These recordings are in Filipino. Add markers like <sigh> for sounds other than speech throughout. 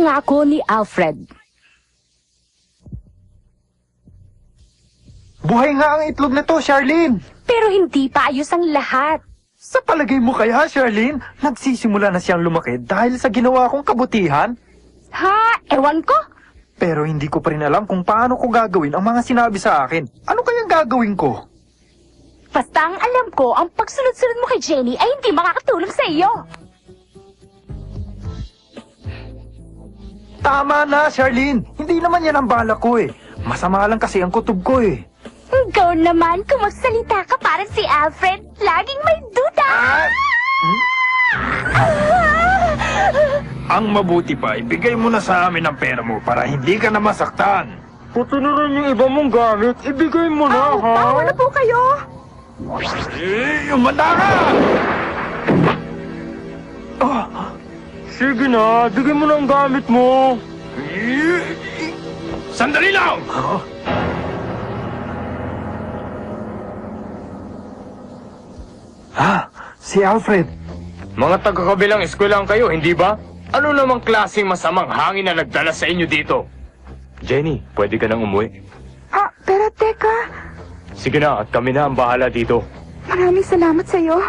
pangako ni Alfred. Buhay nga ang itlog na to, Charlene! Pero hindi pa ayos ang lahat. Sa palagay mo kaya, Charlene, nagsisimula na siyang lumaki dahil sa ginawa kong kabutihan? Ha? Ewan ko. Pero hindi ko pa rin alam kung paano ko gagawin ang mga sinabi sa akin. Ano kayang gagawin ko? Basta ang alam ko, ang pagsunod-sunod mo kay Jenny ay hindi makakatulong sa iyo. Tama na, Charlene! Hindi naman yan ang balak ko eh. Masama lang kasi ang kutob ko eh. Ikaw naman, kung magsalita ka para si Alfred, laging may duda. Ang mabuti pa, ibigay mo na sa amin ang pera mo para hindi ka na masaktan. Puto na rin yung iba mong gamit. Ibigay mo na, Oh, tawa na po kayo. Eh, umanda ka! Sige na, bigay mo na ang gamit mo. Sandali lang! Ah, si Alfred. Mga taga-kabilang eskwelahan kayo, hindi ba? Ano namang klaseng masamang hangin na nagdala sa inyo dito? Jenny, pwede ka nang umuwi. Ah, pero teka, Sige na, at kami na ang bahala dito. maraming salamat sa'yo.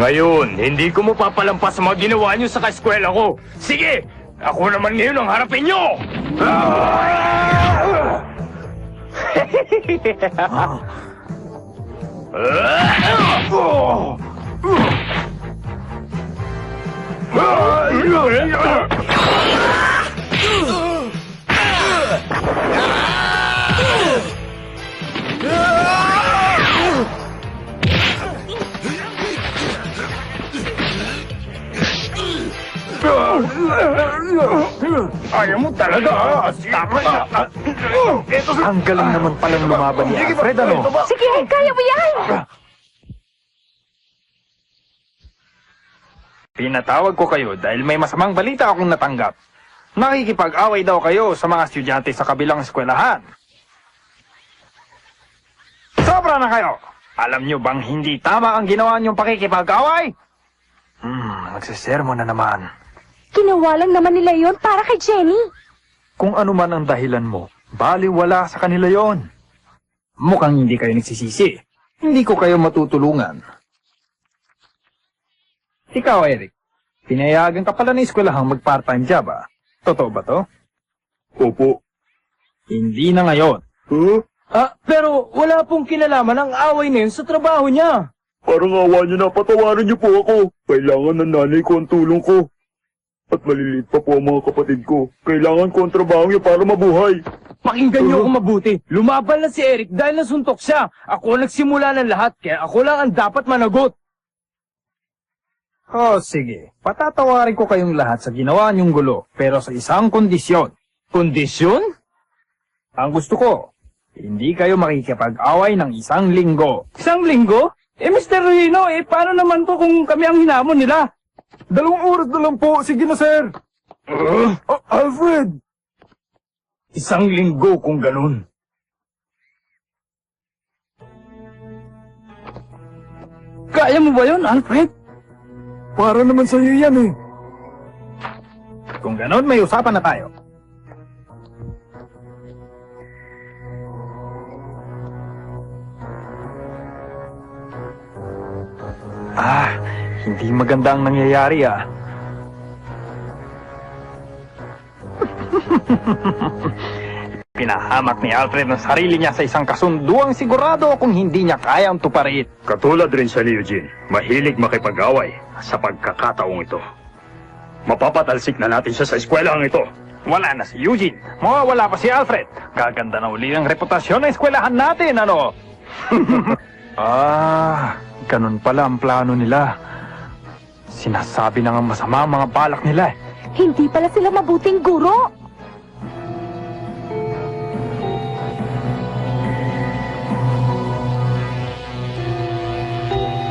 Ngayon, hindi ko mapapalampas sa mga ginawa niyo sa kaeskwela ko. Sige! Ako naman ngayon ang harapin niyo! <laughs> Ayaw mo talaga, ah. Tama na. Ang galing naman palang lumaban ni Alfred, ano? Sige, kaya mo yan. Pinatawag ko kayo dahil may masamang balita akong natanggap. Nakikipag-away daw kayo sa mga estudyante sa kabilang eskwelahan. Sobra na kayo! Alam nyo bang hindi tama ang ginawa niyong pakikipag-away? Hmm, nagsisermo na naman. Ginawa lang naman nila yon para kay Jenny. Kung ano man ang dahilan mo, baliwala sa kanila yon. Mukhang hindi kayo nagsisisi. Hindi ko kayo matutulungan. Ikaw, Eric. Pinayagan ka pala ng eskwelahang mag-part-time job, ah. Totoo ba to? Opo. Hindi na ngayon. Huh? Ah, pero wala pong kinalaman ang away na yun sa trabaho niya. Parang awa niyo na patawarin niyo po ako. Kailangan ng nanay ko ang tulong ko. At maliliit pa po ang mga kapatid ko. Kailangan ko ang trabaho niyo para mabuhay. Pakinggan niyo ako mabuti. Lumaban na si Eric dahil nasuntok siya. Ako ang nagsimula ng lahat, kaya ako lang ang dapat managot. Oh, sige. Patatawarin ko kayong lahat sa ginawa niyong gulo, pero sa isang kondisyon. Kondisyon? Ang gusto ko, hindi kayo makikipag-away ng isang linggo. Isang linggo? Eh, Mr. Rino, eh, paano naman to kung kami ang hinamon nila? Dalawang oras na lang po. Sige na, sir. Uh, Oh, Alfred! isang linggo kung ganun. Kaya mo ba yun, Alfred? Para naman sa iyo yan eh. Kung ganon, may usapan na tayo. Hindi maganda ang nangyayari ah. <laughs> Pinahamak ni Alfred ang sarili niya sa isang kasunduang sigurado kung hindi niya kayang tuparin. Katulad rin siya ni Eugene, mahilig makipag-away sa pagkakataong ito. Mapapatalsik na natin siya sa eskwelahang ito. Wala na si Eugene. Mawawala pa si Alfred. Gaganda na uli ang reputasyon ng eskwelahan natin, ano? <laughs> ah, ganun pala ang plano nila. Sinasabi na nga masama ang mga balak nila. eh. Hindi pala sila mabuting guro.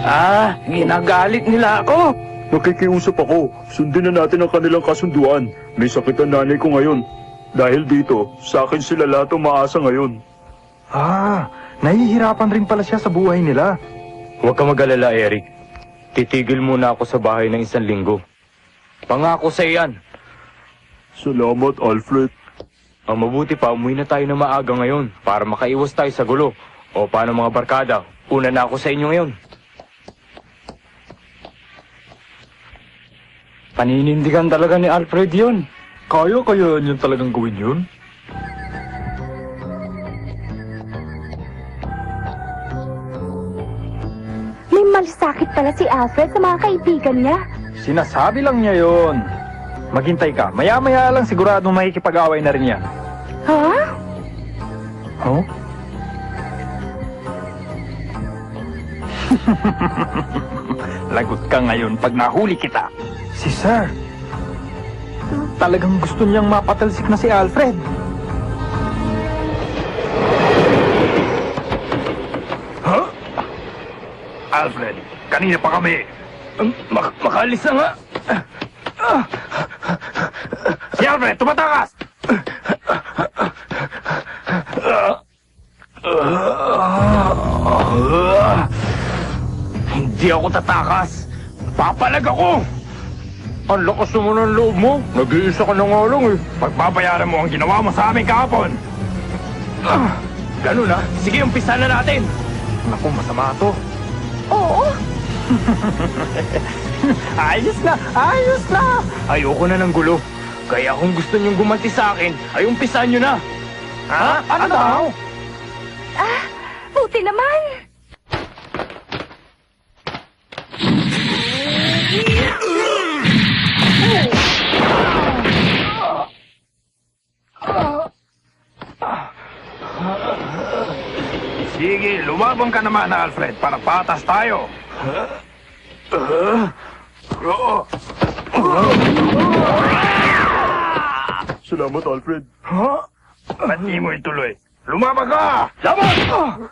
Ah, ginagalit nila ako. Nakikiusap ako. Sundin na natin ang kanilang kasunduan. May sakit ang nanay ko ngayon. Dahil dito, sa akin sila lahat umaasa ngayon. Ah, nahihirapan rin pala siya sa buhay nila. Huwag ka mag-alala, Eric. Titigil muna ako sa bahay ng isang linggo. Pangako sa iyan. Salamat, Alfred. Ang mabuti pa, umuwi na tayo na maaga ngayon para makaiwas tayo sa gulo. O paano mga barkada, una na ako sa inyo ngayon. Paninindigan talaga ni Alfred yun. Kaya kaya niyo talagang gawin yun? May malasakit pala si Alfred sa mga kaibigan niya. Sinasabi lang niya yun. Maghintay ka. Maya-maya lang siguradong makikipag-away na rin yan. Ha? Oh? <laughs> Lagot ka ngayon pag nahuli kita. Si Sir. Talagang gusto niyang mapatalsik na si Alfred. Huh? Alfred, kanina pa kami. Mak- makalis na nga. Si Alfred, tumatakas! Hindi ako tatakas. Papalag ako. Ang lakas naman ng loob mo. Nag-iisa ka na nga lang eh. Pagbabayaran mo ang ginawa mo sa amin kahapon. Ah, ganun ah. Sige, umpisa na natin. Naku, masama to. Oo. <laughs> Ayos na! Ayos na! Ayoko na ng gulo. Kaya kung gusto niyong gumanti sa akin, ay umpisan niyo na. Ha? Ano daw? Buti naman. Sige, lumabang ka naman, Alfred, para patas tayo. Salamat, Alfred. Ha? Ba't di mo ituloy? Lumabang ka! Laban!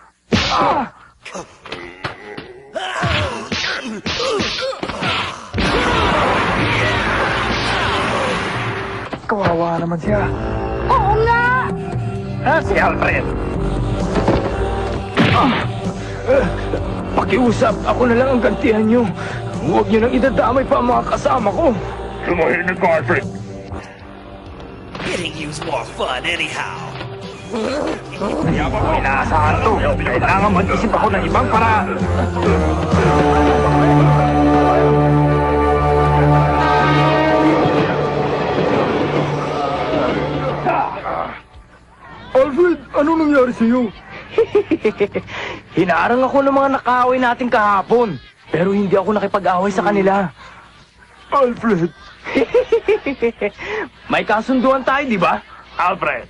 Kawawa naman siya. Oo nga. Ha, si Alfred. Pakiusap, ako na lang ang gantihan niyo. Huwag niyo nang idadamay pa ang mga kasama ko. Tumahimik ka, Alfred. Hitting you's more fun anyhow. Kaya ba ko inaasahan to? Kailangan mag-isip ako ng ibang paraan. Alfred, ano nangyari sa'yo? <laughs> Hinaarang ako ng mga nakaaway natin kahapon. Pero hindi ako nakipag-away sa kanila. Alfred! <laughs> May kasunduan tayo, di ba? Alfred.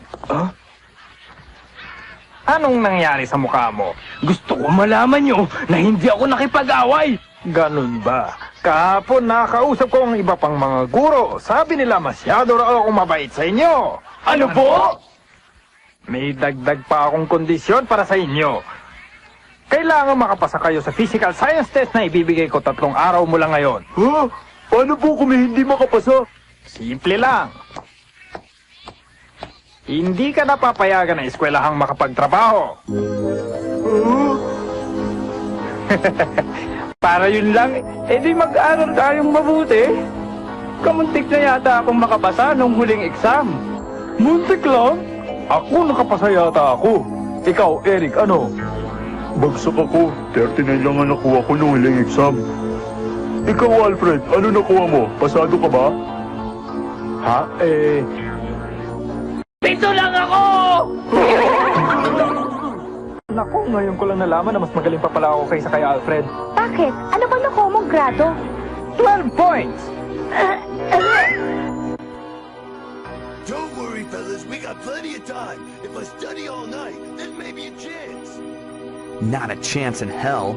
Anong nangyari sa mukha mo? Gusto ko malaman nyo na hindi ako nakipag-away. Ganun ba? Kahapon nakausap ko ang iba pang mga guro. Sabi nila masyado raw akong mabait sa inyo. Ano po? May dagdag pa akong kondisyon para sa inyo. Kailangan makapasa kayo sa physical science test na ibibigay ko tatlong araw mula ngayon. Ha? Paano po kung hindi makapasa? Simple lang. Hindi ka napapayagan ng eskwelahang makapagtrabaho. <laughs> Para yun lang, eh di mag-aral tayong mabuti. Kamuntik na yata akong makapasa nung huling exam. Muntik lang. Ako nakapasa yata ako. Ikaw, Eric, ano? Bagsak ako. 39 lang ang nakuha ko nung huling exam. Ikaw, Alfred, ano nakuha mo? Pasado ka ba? Ha? Eh... Pito lang ako! <laughs> Naku, ngayon ko lang nalaman na mas magaling pa pala ako kaysa kay Alfred. Bakit? Ano bang nakuha mong grado? 12 points! Don't worry, fellas. We got plenty of time. If I study all night, then maybe a chance. Not a chance in hell.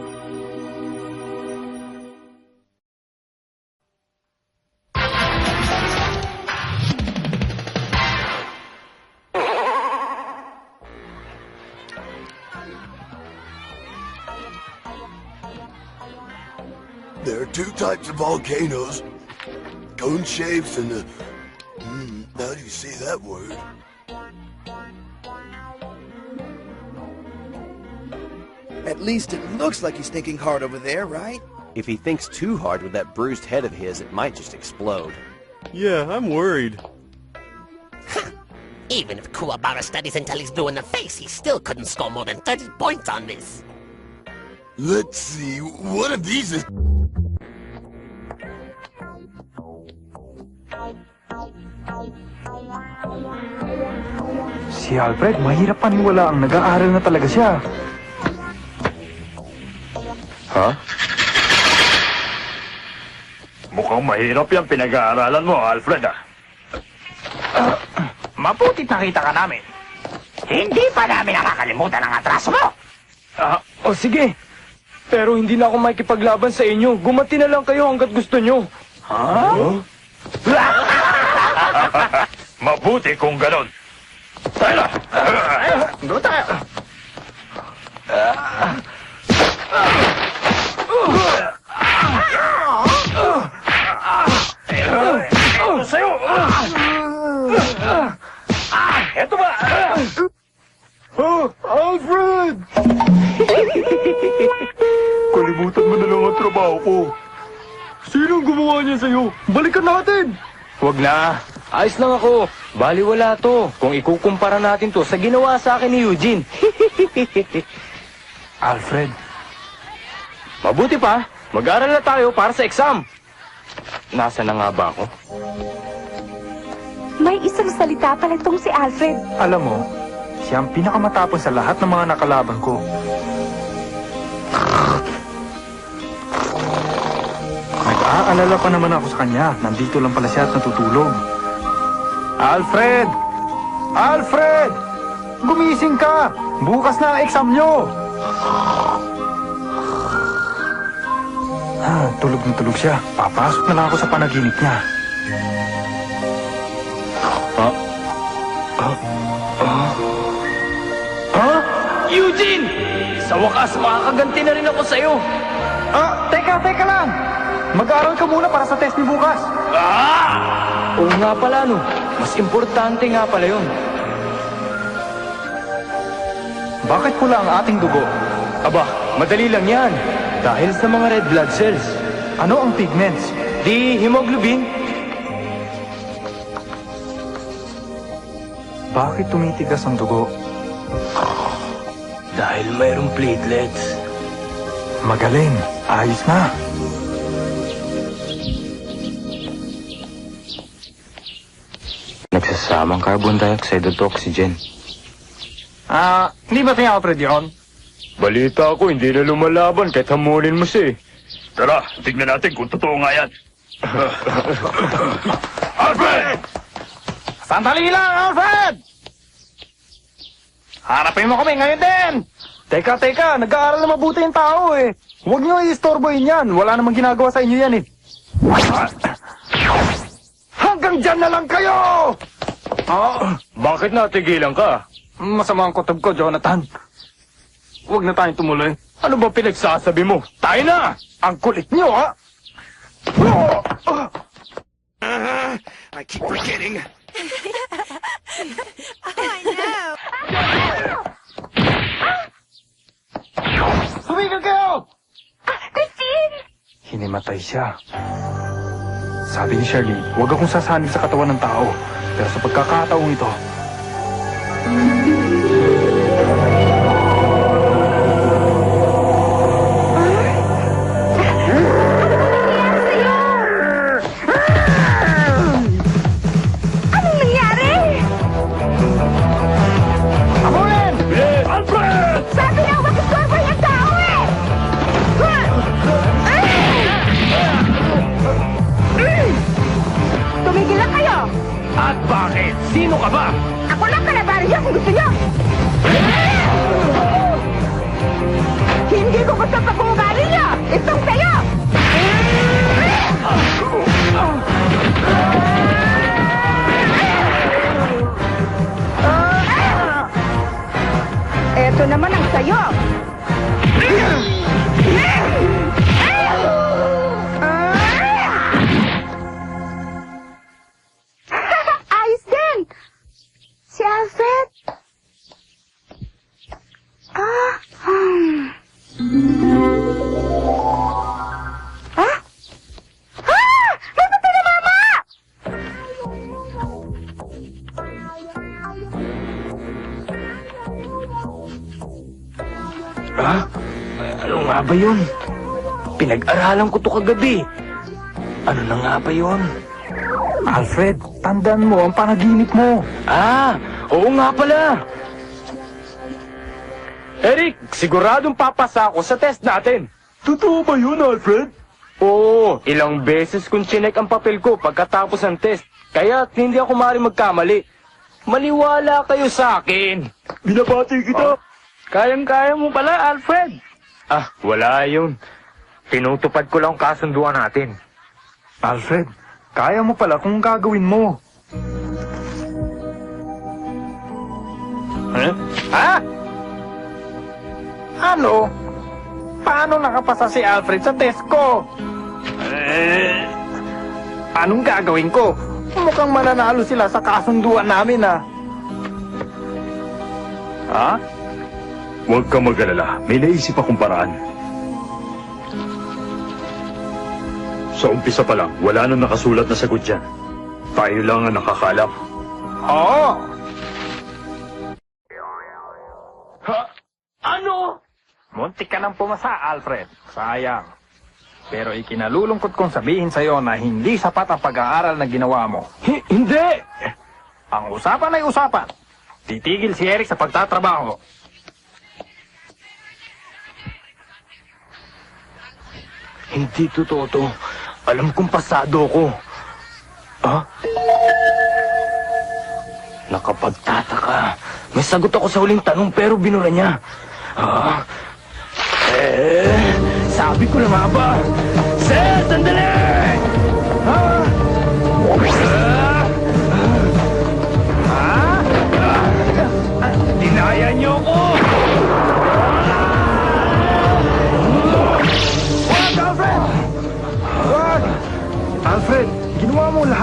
There are two types of volcanoes. Cone shapes and the... Hmm, how do you say that word? At least it looks like he's thinking hard over there, right? If he thinks too hard with that bruised head of his, it might just explode. Yeah, I'm worried. <laughs> Even if Kuwabara studies until he's blue in the face, he still couldn't score more than 30 points on this. Let's see, one of these is... Si Alfred, mahirap paniwala ang nag-aaral na talaga siya. Ha? Mukhang mahirap yung pinag-aaralan mo, Alfred ah. Mabuti nakita ka namin. Hindi pa namin nakakalimutan ang atraso mo! Ah, o sige. Pero hindi na ako makikipaglaban sa inyo. Gumati na lang kayo hanggat gusto nyo. <laughs> Mabuti kung ganon. Tayo na! Doon tayo. Ano sa'yo? Eto ba? Oh, Alfred! <laughs> Kalimutan mo na lang ang trabaho ko. Sinong gumawa niya sa'yo? Balikan natin! Huwag na. Ayos lang ako. Baliwala to. Kung ikukumpara natin to sa ginawa sa akin ni Eugene. <laughs> Alfred, Mabuti pa. Mag-aral na tayo para sa exam. Nasa na nga ba ako? May isang salita pala itong si Alfred. alam mo, siya ang pinakamatapos sa lahat ng mga nakalaban ko. Nag-aalala pa naman ako sa kanya. Nandito lang pala siya at natutulog. Alfred! Alfred! Gumising ka! Bukas na ang exam nyo! Ah, tulog na tulog siya. Papasok na lang ako sa panaginip niya. Eugene! Sa wakas, makakaganti na rin ako sa'yo. Ah, teka, teka lang! Mag-aaral ka muna para sa test ni bukas. Oo nga pala, no. Mas importante nga pala yun. Bakit pula ang ating dugo? Aba, madali lang yan. Dahil sa mga red blood cells. Ano ang pigments? Di hemoglobin. Bakit tumitigas ang dugo? Dahil mayroong platelets. Magaling. Ayos na. Nagsasamang carbon dioxide at oxygen. Ah, hindi ba tayo Alfred yun? Balita ko, hindi na lumalaban kahit hamulin mo siya eh. Tara, tignan natin kung totoo nga yan. <laughs> Alfred! Sandali lang, Alfred! Harapin mo kami ngayon din! Teka, teka, nag-aaral na mabuti yung tao eh. Huwag niyo i-istorbohin yan. Wala namang ginagawa sa inyo yan eh. Hanggang dyan na lang kayo! Ah, Bakit natigilan ka? masama ang kutob ko, Jonathan. Huwag na tayong tumuloy. Ano ba pinagsasabi mo? Tayo na! Ang kulit niyo, ha? I keep forgetting. <laughs> <laughs> Tumigil kayo! Christine! Hinimatay siya. Sabi ni Shirley, huwag akong sasanib sa katawan ng tao. Pero sa pagkakataong ito, Anong Eto naman ang sayo! Pinag-aralan ko to kagabi. Ano na nga ba yun? Alfred, tandaan mo ang panaginip mo. Ah, oo nga pala. Eric, siguradong papasa ako sa test natin. Totoo ba yun, Alfred? Oo, ilang beses kong chinek ang papel ko pagkatapos ng test. Kaya hindi ako maaaring magkamali. Maniwala kayo sa akin. Binabati kita. Kayang-kaya mo pala, Alfred. Ah, wala yun. Tinutupad ko lang ang kasunduan natin. Alfred, kaya mo pala kung gagawin mo. Huh? Ha? Ano? Paano nakapasa si Alfred sa test ko? Eh, anong gagawin ko? Mukhang mananalo sila sa kasunduan namin ah. Ha? Huwag kang mag-alala. May naisip akong paraan. Sa umpisa pa lang, wala nang nakasulat na sagot dyan. Tayo lang ang nakakalam. Oo! Ano? Muntik ka nang pumasa, Alfred. Sayang. Pero ikinalulungkot kong sabihin sa'yo na hindi sapat ang pag-aaral na ginawa mo. Hi- hindi! Ang usapan ay usapan. Titigil si Eric sa pagtatrabaho. Hindi totoo to. Alam kong pasado ko. Ha? Nakapagtataka. May sagot ako sa huling tanong pero binura niya. Ha? Eh, sabi ko na nga ba? Sir, sandali!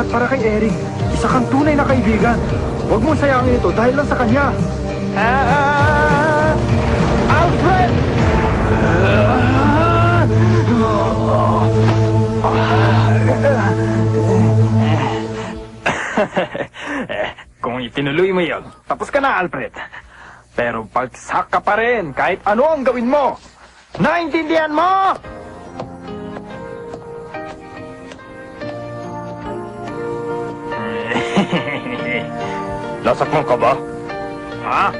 Lahat para kay Eric. Isa kang tunay na kaibigan. Huwag mong sayangin ito dahil lang sa kanya. Ah! <laughs> Alfred! Kung itinuloy mo yon, tapos ka na, Alfred. Pero pagsak ka pa rin kahit ano ang gawin mo. Naintindihan mo? Nasakman ka ba? Ha?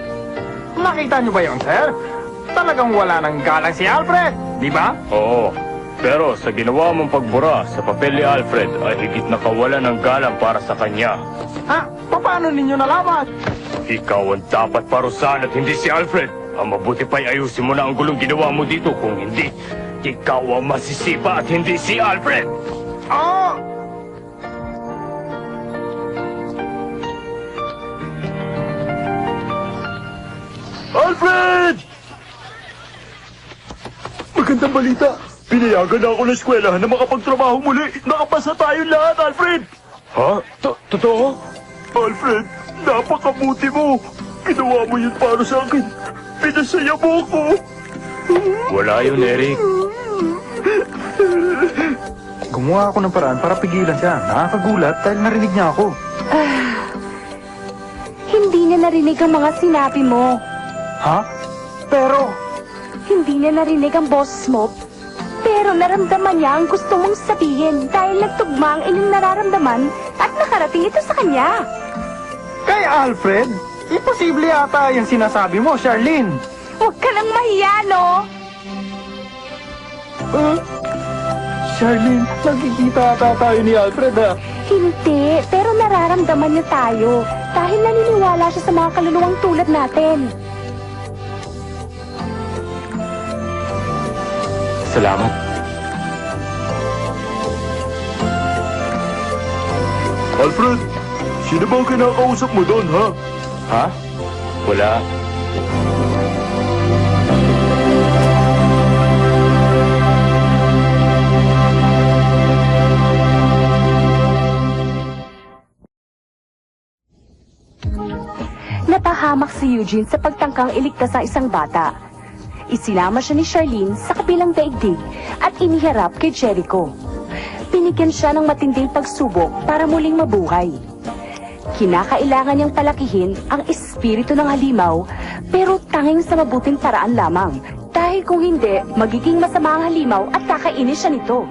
Nakita niyo ba yon, sir? Talagang wala nang galang si Alfred, di ba? Oo. Pero sa ginawa mong pagbura sa papel ni Alfred ay higit na kawalan ng galang para sa kanya. Ha? Paano ninyo nalaman? Ikaw ang dapat parusahan at hindi si Alfred. Ang mabuti pa'y ayusin mo na ang gulong ginawa mo dito. Kung hindi, ikaw ang masisipa at hindi si Alfred. Oh! Alfred! Magandang balita. Pinayagan na ako ng eskwelahan na makapagtrabaho muli. Nakapasa tayo lahat, Alfred! Ha? To- Totoo? Alfred, napakabuti mo. Ginawa mo yun para sa akin. Pinasaya mo ako. Wala yun, Eric. Gumawa ako ng paraan para pigilan siya. Nakakagulat dahil narinig niya ako. Hindi niya narinig ang mga sinabi mo. Ha? Pero, Hindi niya narinig ang boses mo. Pero naramdaman niya ang gusto mong sabihin dahil nagtugma ang inyong nararamdaman at nakarating ito sa kanya. kay Alfred, imposible yata yung sinasabi mo, Charlene. Huwag ka nang mahiya, no? Huh? Charlene, nagkikita ata tayo ni Alfred ah. Hindi, pero nararamdaman niya tayo dahil naniniwala siya sa mga kaluluwang tulad natin. Salamat. Alfred, sino ba ang kinakausap mo doon, ha? Ha? Wala. Napahamak si Eugene sa pagtangkang iligtas ang isang bata. Isinama siya ni Charlene sa kabilang daigdig at iniharap kay Jericho. Binigyan siya ng matinding pagsubok para muling mabuhay. Kinakailangan niyang palakihin ang espiritu ng halimaw pero tanging sa mabuting paraan lamang Dahil kung hindi, magiging masama ang halimaw at kakainis siya nito.